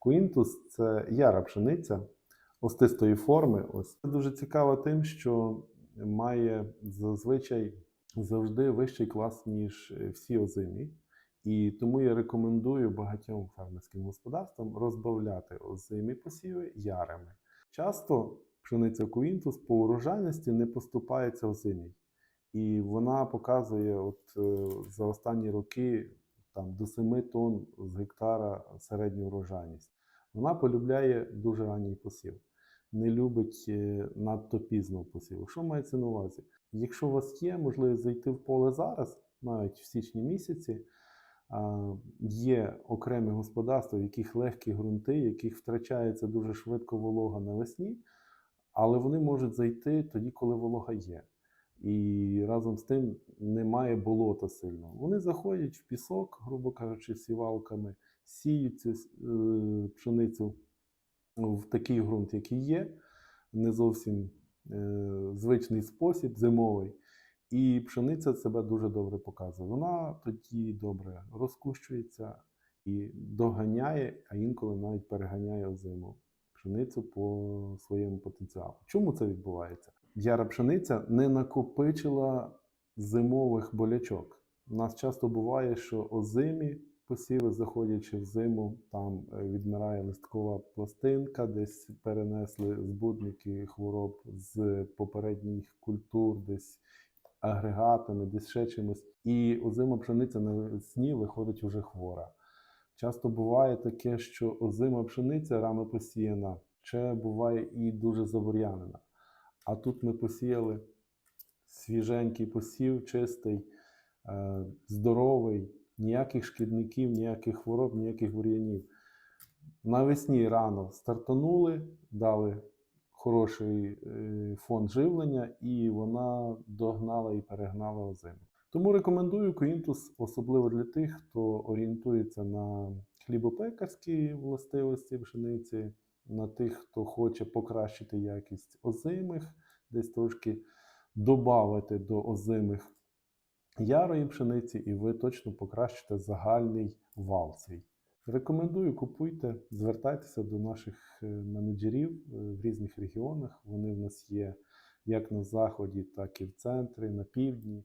Куінтус це яра пшениця остистої форми. Ось це дуже цікаво тим, що має зазвичай завжди вищий клас, ніж всі озимі. І тому я рекомендую багатьом фермерським господарствам розбавляти озимі посіви ярими. Часто пшениця Куінтус по урожайності не поступається озимій. І вона показує от, е, за останні роки там, до 7 тонн з гектара середню урожайність. Вона полюбляє дуже ранній посів, не любить е, надто пізного посіву. Що мається на увазі? Якщо у вас є можливість зайти в поле зараз, навіть в січні місяці, є окремі господарства, в яких легкі ґрунти, в яких втрачається дуже швидко волога навесні, але вони можуть зайти тоді, коли волога є. І разом з тим немає болота сильного. Вони заходять в пісок, грубо кажучи, сівалками, сіють цю е, пшеницю в такий ґрунт, який є, не зовсім е, звичний спосіб, зимовий. І пшениця себе дуже добре показує. Вона тоді добре розкущується і доганяє, а інколи навіть переганяє озиму пшеницю по своєму потенціалу. Чому це відбувається? Яра пшениця не накопичила зимових болячок. У нас часто буває, що озимі посіви, заходячи в зиму, там е, відмирає листкова пластинка, десь перенесли збудники хвороб з попередніх культур, десь агрегатами, десь ще чимось. І озима пшениця навесні виходить уже хвора. Часто буває таке, що озима пшениця рано посіяна, ще буває і дуже забур'янена. А тут ми посіяли свіженький посів, чистий, е, здоровий, ніяких шкідників, ніяких хвороб, ніяких бур'янів. Навесні рано стартанули, дали хороший е, фонд живлення, і вона догнала і перегнала озиму. Тому рекомендую Коінтус, особливо для тих, хто орієнтується на хлібопекарські властивості пшениці, на тих, хто хоче покращити якість озимих, десь трошки додати до озимих ярої пшениці, і ви точно покращите загальний вал свій. Рекомендую, купуйте, звертайтеся до наших е, менеджерів е, в різних регіонах. Вони в нас є як на заході, так і в центрі, на півдні.